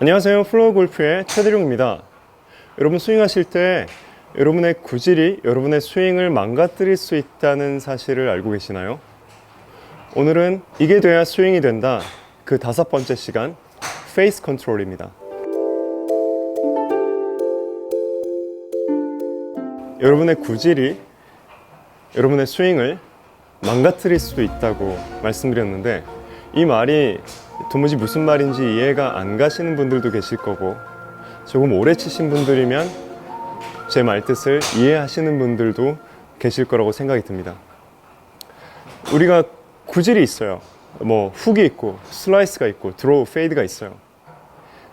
안녕하세요. 플로우 골프의 최대룡입니다. 여러분 스윙하실 때 여러분의 구질이 여러분의 스윙을 망가뜨릴 수 있다는 사실을 알고 계시나요? 오늘은 이게 돼야 스윙이 된다. 그 다섯 번째 시간 페이스 컨트롤입니다. 여러분의 구질이 여러분의 스윙을 망가뜨릴 수도 있다고 말씀드렸는데 이 말이 도무지 무슨 말인지 이해가 안 가시는 분들도 계실 거고 조금 오래 치신 분들이면 제 말뜻을 이해하시는 분들도 계실 거라고 생각이 듭니다. 우리가 구질이 있어요. 뭐 훅이 있고 슬라이스가 있고 드로우, 페이드가 있어요.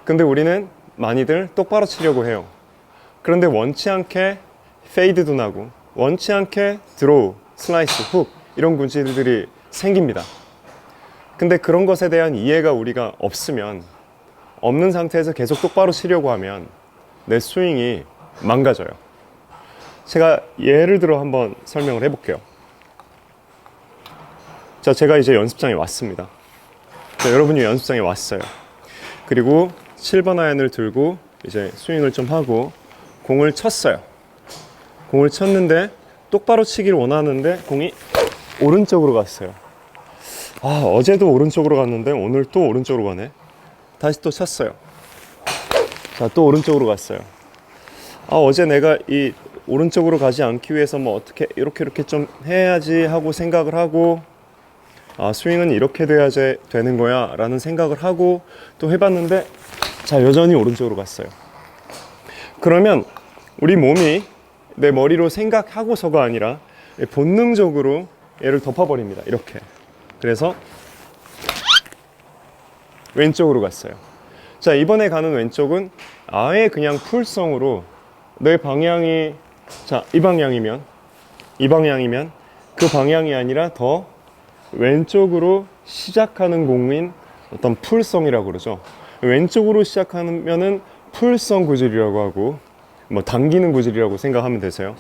근데 우리는 많이들 똑바로 치려고 해요. 그런데 원치 않게 페이드도 나고 원치 않게 드로우, 슬라이스, 훅 이런 구질들이 생깁니다. 근데 그런 것에 대한 이해가 우리가 없으면 없는 상태에서 계속 똑바로 치려고 하면 내 스윙이 망가져요. 제가 예를 들어 한번 설명을 해볼게요. 자, 제가 이제 연습장에 왔습니다. 자, 여러분이 연습장에 왔어요. 그리고 7번 아이언을 들고 이제 스윙을 좀 하고 공을 쳤어요. 공을 쳤는데 똑바로 치기를 원하는데 공이 오른쪽으로 갔어요. 아, 어제도 오른쪽으로 갔는데 오늘 또 오른쪽으로 가네. 다시 또 쳤어요. 자, 또 오른쪽으로 갔어요. 아, 어제 내가 이 오른쪽으로 가지 않기 위해서 뭐 어떻게 이렇게 이렇게 좀 해야지 하고 생각을 하고 아, 스윙은 이렇게 돼야지 되는 거야 라는 생각을 하고 또 해봤는데 자, 여전히 오른쪽으로 갔어요. 그러면 우리 몸이 내 머리로 생각하고서가 아니라 본능적으로 얘를 덮어버립니다. 이렇게. 그래서 왼쪽으로 갔어요. 자, 이번에 가는 왼쪽은 아예 그냥 풀성으로 내 방향이 자, 이 방향이면 이 방향이면 그 방향이 아니라 더 왼쪽으로 시작하는 공인 어떤 풀성이라고 그러죠. 왼쪽으로 시작하면은 풀성 구질이라고 하고 뭐 당기는 구질이라고 생각하면 되세요.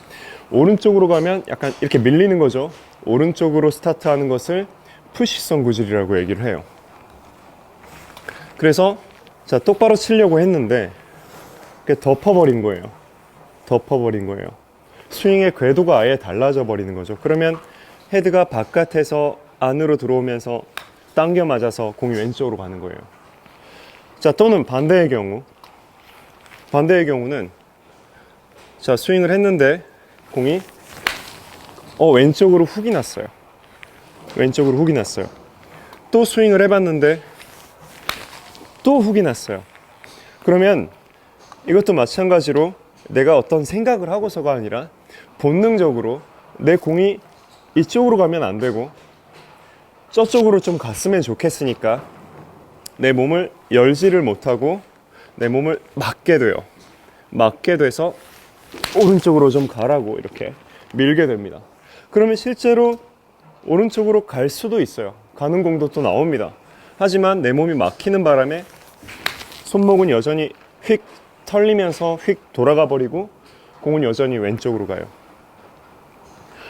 오른쪽으로 가면 약간 이렇게 밀리는 거죠. 오른쪽으로 스타트하는 것을 푸시성 구질이라고 얘기를 해요. 그래서 자 똑바로 치려고 했는데 덮어버린 거예요. 덮어버린 거예요. 스윙의 궤도가 아예 달라져 버리는 거죠. 그러면 헤드가 바깥에서 안으로 들어오면서 당겨 맞아서 공이 왼쪽으로 가는 거예요. 자 또는 반대의 경우 반대의 경우는 자 스윙을 했는데 공이 어 왼쪽으로 훅이 났어요. 왼쪽으로 훅이 났어요. 또 스윙을 해봤는데 또 훅이 났어요. 그러면 이것도 마찬가지로 내가 어떤 생각을 하고서가 아니라 본능적으로 내 공이 이쪽으로 가면 안 되고 저쪽으로 좀 갔으면 좋겠으니까 내 몸을 열지를 못하고 내 몸을 막게 돼요. 막게 돼서 오른쪽으로 좀 가라고 이렇게 밀게 됩니다. 그러면 실제로 오른쪽으로 갈 수도 있어요. 가는 공도 또 나옵니다. 하지만 내 몸이 막히는 바람에 손목은 여전히 휙 털리면서 휙 돌아가 버리고 공은 여전히 왼쪽으로 가요.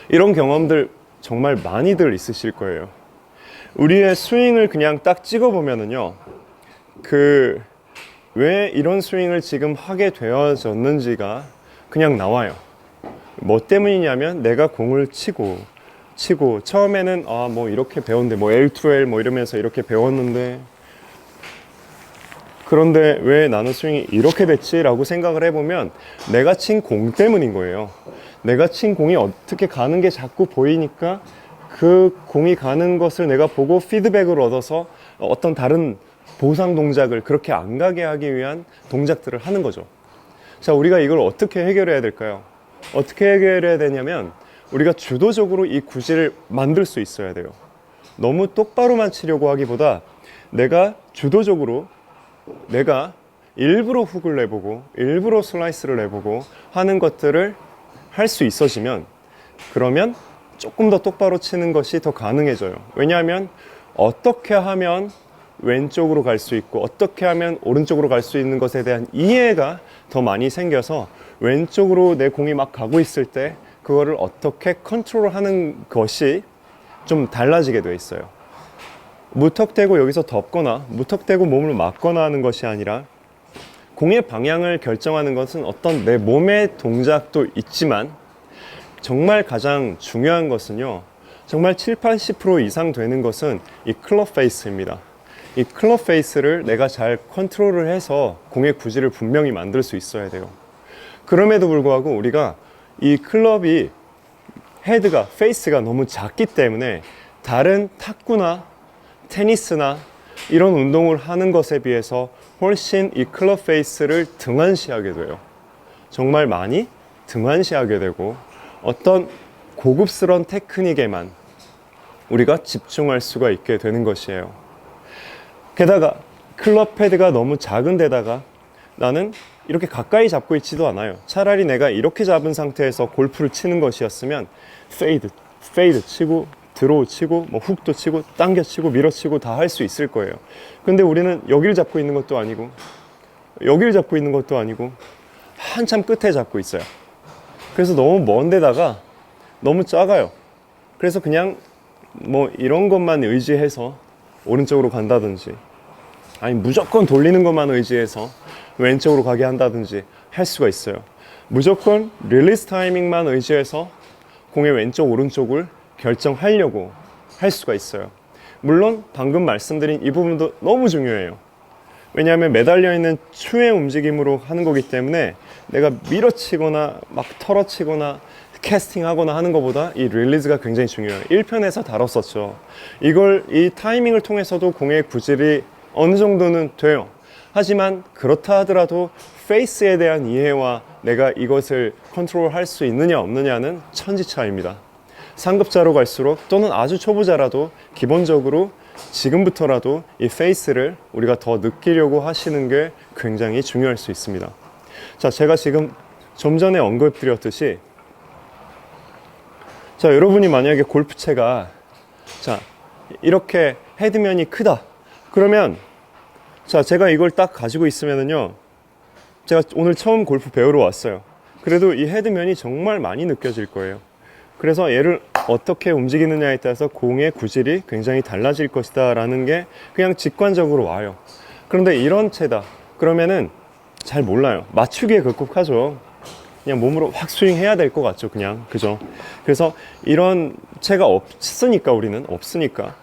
이런 경험들 정말 많이들 있으실 거예요. 우리의 스윙을 그냥 딱 찍어 보면은요. 그 왜 이런 스윙을 지금 하게 되어졌는지가 그냥 나와요. 뭐 때문이냐면 내가 공을 치고 치고 처음에는 아 뭐 이렇게 배웠는데 뭐 L2L 뭐 이러면서 이렇게 배웠는데 그런데 왜 나는 스윙이 이렇게 됐지 라고 생각을 해보면 내가 친 공 때문인 거예요. 내가 친 공이 어떻게 가는 게 자꾸 보이니까 그 공이 가는 것을 내가 보고 피드백을 얻어서 어떤 다른 보상 동작을 그렇게 안 가게 하기 위한 동작들을 하는 거죠. 자, 우리가 이걸 어떻게 해결해야 될까요? 어떻게 해결해야 되냐면 우리가 주도적으로 이 구질을 만들 수 있어야 돼요. 너무 똑바로만 치려고 하기보다 내가 주도적으로 내가 일부러 훅을 내보고 일부러 슬라이스를 내보고 하는 것들을 할 수 있어지면 그러면 조금 더 똑바로 치는 것이 더 가능해져요. 왜냐하면 어떻게 하면 왼쪽으로 갈 수 있고 어떻게 하면 오른쪽으로 갈 수 있는 것에 대한 이해가 더 많이 생겨서 왼쪽으로 내 공이 막 가고 있을 때 그거를 어떻게 컨트롤하는 것이 좀 달라지게 돼 있어요. 무턱대고 여기서 덮거나 무턱대고 몸을 막거나 하는 것이 아니라 공의 방향을 결정하는 것은 어떤 내 몸의 동작도 있지만 정말 가장 중요한 것은요. 정말 7, 80% 이상 되는 것은 이 클럽 페이스입니다. 이 클럽 페이스를 내가 잘 컨트롤을 해서 공의 구질을 분명히 만들 수 있어야 돼요. 그럼에도 불구하고 우리가 이 클럽이 헤드가 페이스가 너무 작기 때문에 다른 탁구나 테니스나 이런 운동을 하는 것에 비해서 훨씬 이 클럽 페이스를 등한시하게 돼요. 정말 많이 등한시하게 되고 어떤 고급스러운 테크닉에만 우리가 집중할 수가 있게 되는 것이에요. 게다가 클럽 패드가 너무 작은 데다가 나는 이렇게 가까이 잡고 있지도 않아요. 차라리 내가 이렇게 잡은 상태에서 골프를 치는 것이었으면 페이드, 페이드 치고 드로우 치고 뭐 훅도 치고 당겨 치고 밀어 치고 다 할 수 있을 거예요. 근데 우리는 여기를 잡고 있는 것도 아니고 여기를 잡고 있는 것도 아니고 한참 끝에 잡고 있어요. 그래서 너무 먼 데다가 너무 작아요. 그래서 그냥 뭐 이런 것만 의지해서 오른쪽으로 간다든지 아니 무조건 돌리는 것만 의지해서 왼쪽으로 가게 한다든지 할 수가 있어요. 무조건 릴리스 타이밍만 의지해서 공의 왼쪽 오른쪽을 결정하려고 할 수가 있어요. 물론 방금 말씀드린 이 부분도 너무 중요해요. 왜냐하면 매달려 있는 추의 움직임으로 하는 거기 때문에 내가 밀어치거나 막 털어치거나 캐스팅하거나 하는 것보다 이 릴리즈가 굉장히 중요해요. 1편에서 다뤘었죠. 이걸 이 타이밍을 통해서도 공의 구질이 어느 정도는 돼요. 하지만 그렇다 하더라도 페이스에 대한 이해와 내가 이것을 컨트롤할 수 있느냐 없느냐는 천지 차이입니다. 상급자로 갈수록 또는 아주 초보자라도 기본적으로 지금부터라도 이 페이스를 우리가 더 느끼려고 하시는 게 굉장히 중요할 수 있습니다. 자, 제가 지금 좀 전에 언급드렸듯이 자, 여러분이 만약에 골프채가 자, 이렇게 헤드면이 크다. 그러면 자, 제가 이걸 딱 가지고 있으면은요. 제가 오늘 처음 골프 배우러 왔어요. 그래도 이 헤드면이 정말 많이 느껴질 거예요. 그래서 얘를 어떻게 움직이느냐에 따라서 공의 구질이 굉장히 달라질 것이다 라는 게 그냥 직관적으로 와요. 그런데 이런 채다. 그러면은 잘 몰라요. 맞추기에 극복하죠. 그냥 몸으로 확 스윙해야 될 것 같죠. 그냥. 그죠? 그래서 이런 채가 없으니까 우리는 없으니까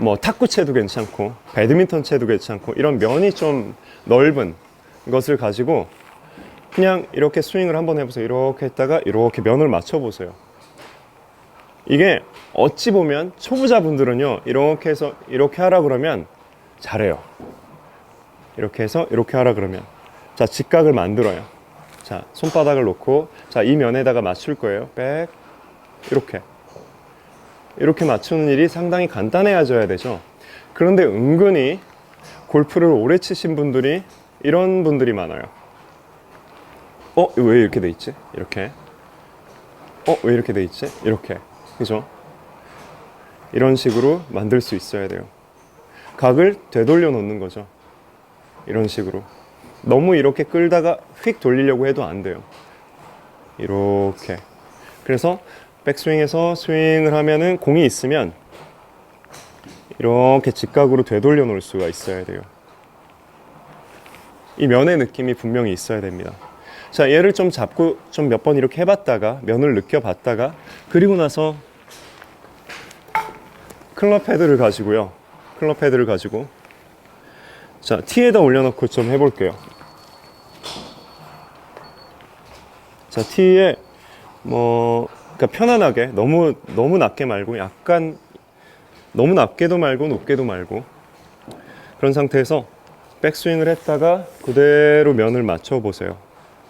뭐 탁구채도 괜찮고 배드민턴 채도 괜찮고 이런 면이 좀 넓은 것을 가지고 그냥 이렇게 스윙을 한번 해보세요. 이렇게 했다가 이렇게 면을 맞춰보세요. 이게 어찌 보면 초보자분들은요 이렇게 해서 이렇게 하라 그러면 잘해요. 이렇게 해서 이렇게 하라 그러면 자 직각을 만들어요. 자 손바닥을 놓고 자 이 면에다가 맞출 거예요. 백 이렇게 이렇게 맞추는 일이 상당히 간단해져야 되죠. 그런데 은근히 골프를 오래 치신 분들이 이런 분들이 많아요. 어, 왜 이렇게 돼 있지? 이렇게. 어, 왜 이렇게 돼 있지? 이렇게. 그죠? 이런 식으로 만들 수 있어야 돼요. 각을 되돌려 놓는 거죠. 이런 식으로. 너무 이렇게 끌다가 휙 돌리려고 해도 안 돼요. 이렇게. 그래서 백스윙에서 스윙을 하면은 공이 있으면 이렇게 직각으로 되돌려 놓을 수가 있어야 돼요. 이 면의 느낌이 분명히 있어야 됩니다. 자, 얘를 좀 잡고 좀 몇 번 이렇게 해봤다가 면을 느껴봤다가 그리고 나서 클럽 헤드를 가지고요. 클럽 헤드를 가지고 자, 티에다 올려놓고 좀 해볼게요. 자, 티에 뭐 그러니까 편안하게 너무 너무 낮게 말고 약간 너무 낮게도 말고 높게도 말고 그런 상태에서 백스윙을 했다가 그대로 면을 맞춰 보세요.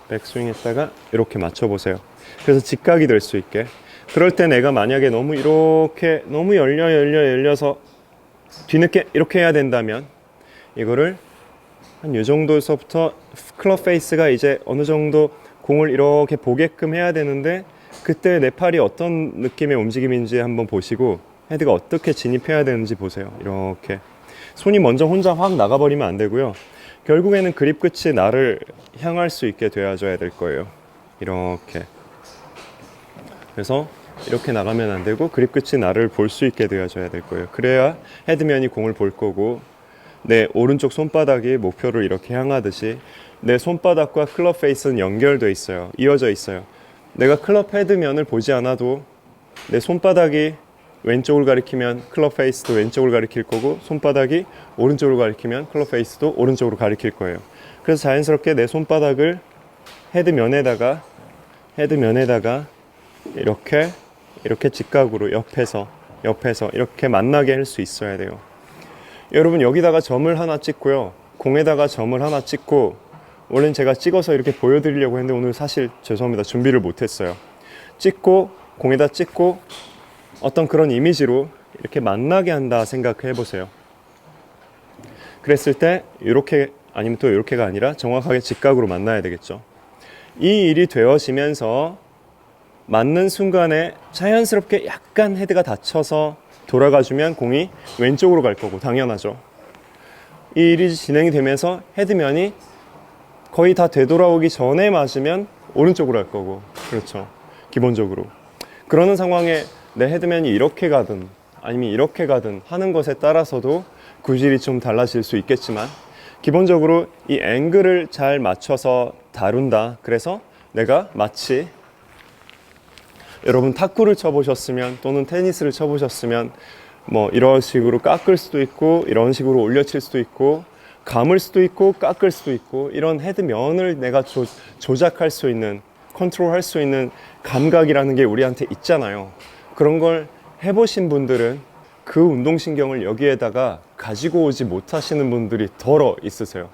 백스윙 했다가 이렇게 맞춰 보세요. 그래서 직각이 될 수 있게. 그럴 때 내가 만약에 너무 이렇게 너무 열려 열려 열려서 뒤늦게 이렇게 해야 된다면 이거를 한 이 정도에서부터 클럽 페이스가 이제 어느 정도 공을 이렇게 보게끔 해야 되는데 그때 내 팔이 어떤 느낌의 움직임인지 한번 보시고 헤드가 어떻게 진입해야 되는지 보세요. 이렇게 손이 먼저 혼자 확 나가버리면 안 되고요. 결국에는 그립 끝이 나를 향할 수 있게 되어줘야 될 거예요. 이렇게 그래서 이렇게 나가면 안 되고 그립 끝이 나를 볼 수 있게 되어줘야 될 거예요. 그래야 헤드면이 공을 볼 거고 내 오른쪽 손바닥이 목표를 이렇게 향하듯이 내 손바닥과 클럽 페이스는 연결돼 있어요. 이어져 있어요. 내가 클럽 헤드면을 보지 않아도 내 손바닥이 왼쪽을 가리키면 클럽 페이스도 왼쪽을 가리킬 거고 손바닥이 오른쪽을 가리키면 클럽 페이스도 오른쪽으로 가리킬 거예요. 그래서 자연스럽게 내 손바닥을 헤드면에다가 헤드면에다가 이렇게 이렇게 직각으로 옆에서 옆에서 이렇게 만나게 할 수 있어야 돼요. 여러분 여기다가 점을 하나 찍고요. 공에다가 점을 하나 찍고 원래는 제가 찍어서 이렇게 보여드리려고 했는데 오늘 사실 죄송합니다. 준비를 못했어요. 찍고 공에다 찍고 어떤 그런 이미지로 이렇게 만나게 한다 생각해 보세요. 그랬을 때 이렇게 아니면 또 이렇게가 아니라 정확하게 직각으로 만나야 되겠죠. 이 일이 되어지면서 맞는 순간에 자연스럽게 약간 헤드가 닫혀서 돌아가주면 공이 왼쪽으로 갈 거고 당연하죠. 이 일이 진행이 되면서 헤드면이 거의 다 되돌아오기 전에 맞으면 오른쪽으로 할 거고 그렇죠. 기본적으로 그러는 상황에 내 헤드면이 이렇게 가든 아니면 이렇게 가든 하는 것에 따라서도 구질이 좀 달라질 수 있겠지만 기본적으로 이 앵글을 잘 맞춰서 다룬다. 그래서 내가 마치 여러분 탁구를 쳐보셨으면 또는 테니스를 쳐보셨으면 뭐 이런 식으로 깎을 수도 있고 이런 식으로 올려칠 수도 있고 감을 수도 있고 깎을 수도 있고 이런 헤드면을 내가 조, 조작할 수 있는 컨트롤할 수 있는 감각이라는 게 우리한테 있잖아요. 그런 걸 해보신 분들은 그 운동신경을 여기에다가 가지고 오지 못하시는 분들이 덜어 있으세요.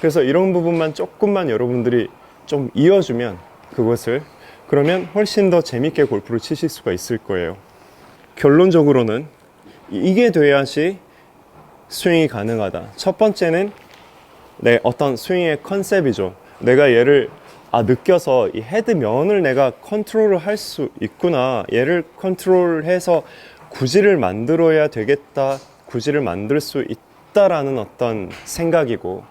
그래서 이런 부분만 조금만 여러분들이 좀 이어주면 그것을 그러면 훨씬 더 재밌게 골프를 치실 수가 있을 거예요. 결론적으로는 이게 돼야지 스윙이 가능하다. 첫 번째는 내 어떤 스윙의 컨셉이죠. 내가 얘를 아 느껴서 이 헤드 면을 내가 컨트롤을 할 수 있구나. 얘를 컨트롤해서 구질을 만들어야 되겠다. 구질을 만들 수 있다라는 어떤 생각이고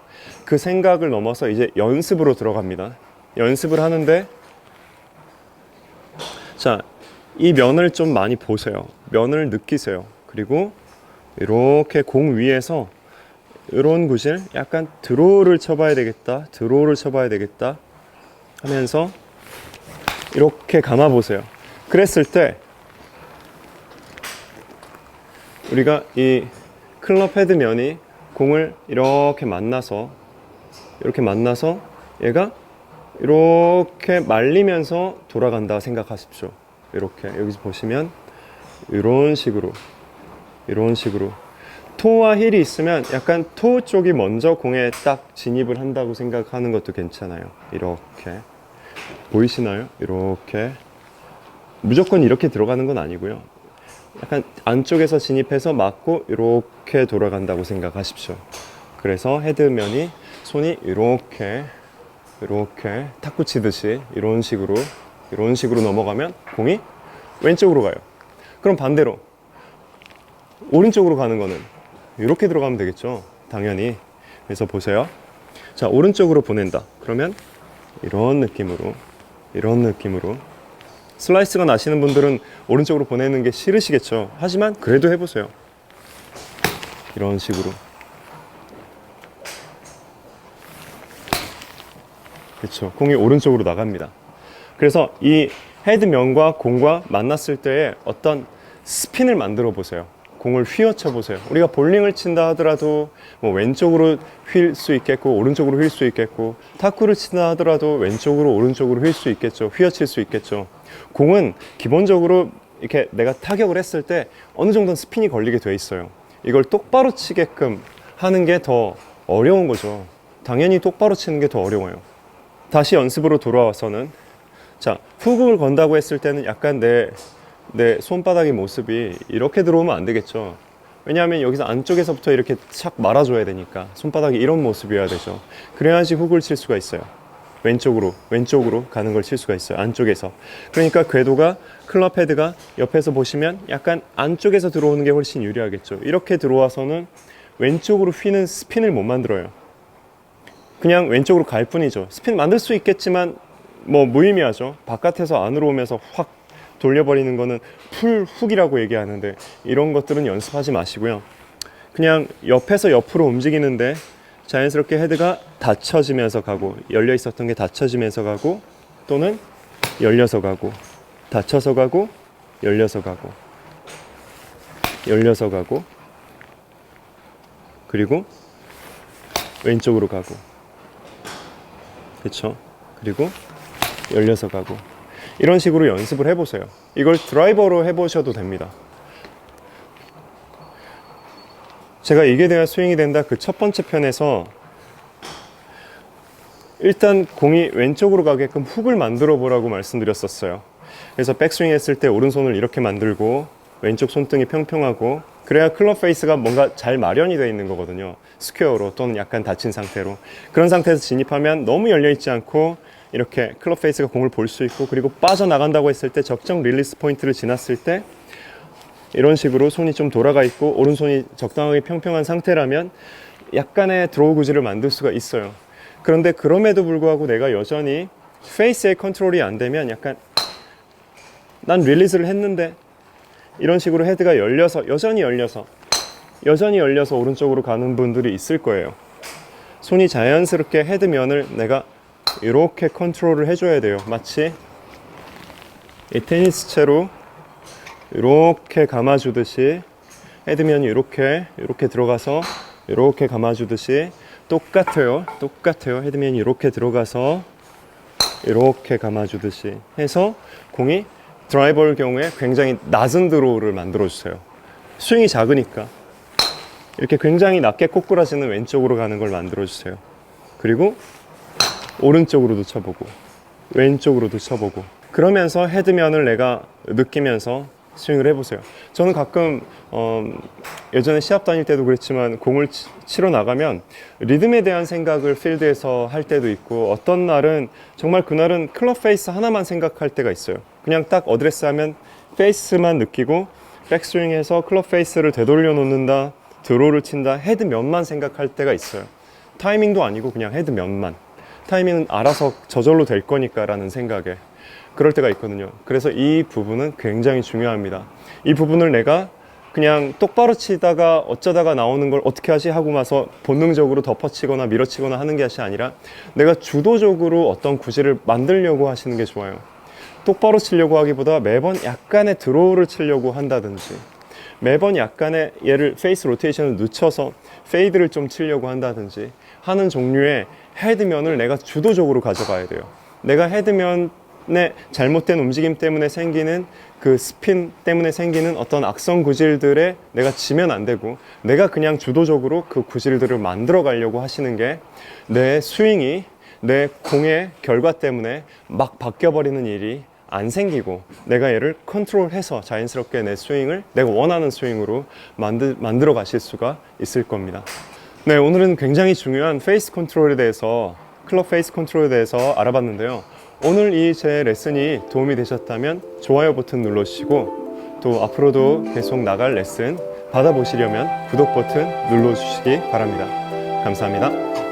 그 생각을 넘어서 이제 연습으로 들어갑니다. 연습을 하는데 자, 이 면을 좀 많이 보세요. 면을 느끼세요. 그리고 이렇게 공 위에서 이런 구질 약간 드로우를 쳐봐야 되겠다. 드로우를 쳐봐야 되겠다. 하면서 이렇게 감아 보세요. 그랬을 때 우리가 이 클럽 헤드 면이 공을 이렇게 만나서 이렇게 만나서 얘가 이렇게 말리면서 돌아간다 생각하십시오. 이렇게 여기서 보시면 이런 식으로 이런 식으로 토와 힐이 있으면 약간 토 쪽이 먼저 공에 딱 진입을 한다고 생각하는 것도 괜찮아요. 이렇게 보이시나요? 이렇게 무조건 이렇게 들어가는 건 아니고요. 약간 안쪽에서 진입해서 맞고 이렇게 돌아간다고 생각하십시오. 그래서 헤드면이 손이 이렇게 이렇게 탁구 치듯이 이런 식으로 이런 식으로 넘어가면 공이 왼쪽으로 가요. 그럼 반대로 오른쪽으로 가는 거는 이렇게 들어가면 되겠죠. 당연히. 그래서 보세요. 자, 오른쪽으로 보낸다. 그러면 이런 느낌으로 이런 느낌으로 슬라이스가 나시는 분들은 오른쪽으로 보내는 게 싫으시겠죠. 하지만 그래도 해보세요. 이런 식으로. 그렇죠. 공이 오른쪽으로 나갑니다. 그래서 이 헤드면과 공과 만났을 때의 어떤 스핀을 만들어 보세요. 공을 휘어쳐 보세요. 우리가 볼링을 친다 하더라도 뭐 왼쪽으로 휠 수 있겠고 오른쪽으로 휠 수 있겠고 탁구를 친다 하더라도 왼쪽으로 오른쪽으로 휠 수 있겠죠. 휘어칠 수 있겠죠. 공은 기본적으로 이렇게 내가 타격을 했을 때 어느 정도는 스핀이 걸리게 돼 있어요. 이걸 똑바로 치게끔 하는 게 더 어려운 거죠. 당연히 똑바로 치는 게 더 어려워요. 다시 연습으로 돌아와서는 자 훅을 건다고 했을 때는 약간 내 내 손바닥의 모습이 이렇게 들어오면 안 되겠죠. 왜냐하면 여기서 안쪽에서부터 이렇게 착 말아줘야 되니까 손바닥이 이런 모습이어야 되죠. 그래야지 훅을 칠 수가 있어요. 왼쪽으로 왼쪽으로 가는 걸 칠 수가 있어요. 안쪽에서. 그러니까 궤도가 클럽 헤드가 옆에서 보시면 약간 안쪽에서 들어오는 게 훨씬 유리하겠죠. 이렇게 들어와서는 왼쪽으로 휘는 스핀을 못 만들어요. 그냥 왼쪽으로 갈 뿐이죠. 스핀 만들 수 있겠지만 뭐 무의미하죠. 바깥에서 안으로 오면서 확 돌려버리는 거는 풀 훅이라고 얘기하는데 이런 것들은 연습하지 마시고요. 그냥 옆에서 옆으로 움직이는데 자연스럽게 헤드가 닫혀지면서 가고 열려 있었던 게 닫혀지면서 가고 또는 열려서 가고 닫혀서 가고 열려서 가고 열려서 가고 그리고 왼쪽으로 가고. 그렇죠 그리고 열려서 가고 이런 식으로 연습을 해보세요 이걸 드라이버로 해보셔도 됩니다 제가 이게 돼야 스윙이 된다 그 첫 번째 편에서 일단 공이 왼쪽으로 가게끔 훅을 만들어 보라고 말씀드렸었어요. 그래서 백스윙 했을 때 오른손을 이렇게 만들고 왼쪽 손등이 평평하고 그래야 클럽 페이스가 뭔가 잘 마련이 되어 있는 거거든요. 스퀘어로 또는 약간 닫힌 상태로. 그런 상태에서 진입하면 너무 열려 있지 않고 이렇게 클럽 페이스가 공을 볼 수 있고 그리고 빠져나간다고 했을 때 적정 릴리스 포인트를 지났을 때 이런 식으로 손이 좀 돌아가 있고 오른손이 적당하게 평평한 상태라면 약간의 드로우 구질을 만들 수가 있어요. 그런데 그럼에도 불구하고 내가 여전히 페이스의 컨트롤이 안 되면 약간 난 릴리즈를 했는데 이런 식으로 헤드가 열려서 여전히 열려서 여전히 열려서 오른쪽으로 가는 분들이 있을 거예요. 손이 자연스럽게 헤드면을 내가 이렇게 컨트롤을 해줘야 돼요. 마치 이 테니스 채로 이렇게 감아주듯이 헤드면이 이렇게 이렇게 들어가서 이렇게 감아주듯이 똑같아요. 똑같아요. 헤드면이 이렇게 들어가서 이렇게 감아주듯이 해서 공이 드라이버의 경우에 굉장히 낮은 드로우를 만들어 주세요. 스윙이 작으니까 이렇게 굉장히 낮게 꼬꾸라지는 왼쪽으로 가는 걸 만들어 주세요. 그리고 오른쪽으로도 쳐보고 왼쪽으로도 쳐보고 그러면서 헤드면을 내가 느끼면서 스윙을 해보세요. 저는 가끔 어, 예전에 시합 다닐 때도 그랬지만 공을 치, 치러 나가면 리듬에 대한 생각을 필드에서 할 때도 있고 어떤 날은 정말 그날은 클럽 페이스 하나만 생각할 때가 있어요. 그냥 딱 어드레스 하면 페이스만 느끼고 백스윙해서 클럽 페이스를 되돌려 놓는다, 드로우를 친다, 헤드 면만 생각할 때가 있어요. 타이밍도 아니고 그냥 헤드 면만. 타이밍은 알아서 저절로 될 거니까라는 생각에. 그럴 때가 있거든요. 그래서 이 부분은 굉장히 중요합니다. 이 부분을 내가 그냥 똑바로 치다가 어쩌다가 나오는 걸 어떻게 하지 하고 마서 본능적으로 덮어치거나 밀어치거나 하는 것이 아니라 내가 주도적으로 어떤 구실을 만들려고 하시는 게 좋아요. 똑바로 치려고 하기보다 매번 약간의 드로우를 치려고 한다든지 매번 약간의 얘를 페이스 로테이션을 늦춰서 페이드를 좀 치려고 한다든지 하는 종류의 헤드면을 내가 주도적으로 가져가야 돼요. 내가 헤드면 의 잘못된 움직임 때문에 생기는 그 스핀 때문에 생기는 어떤 악성 구질들에 내가 지면 안 되고 내가 그냥 주도적으로 그 구질들을 만들어 가려고 하시는 게 내 스윙이 내 공의 결과 때문에 막 바뀌어 버리는 일이 안 생기고 내가 얘를 컨트롤해서 자연스럽게 내 스윙을 내가 원하는 스윙으로 만들, 만들어 가실 수가 있을 겁니다. 네, 오늘은 굉장히 중요한 페이스 컨트롤에 대해서 클럽 페이스 컨트롤에 대해서 알아봤는데요. 오늘 이 제 레슨이 도움이 되셨다면 좋아요 버튼 눌러주시고 또 앞으로도 계속 나갈 레슨 받아보시려면 구독 버튼 눌러주시기 바랍니다. 감사합니다.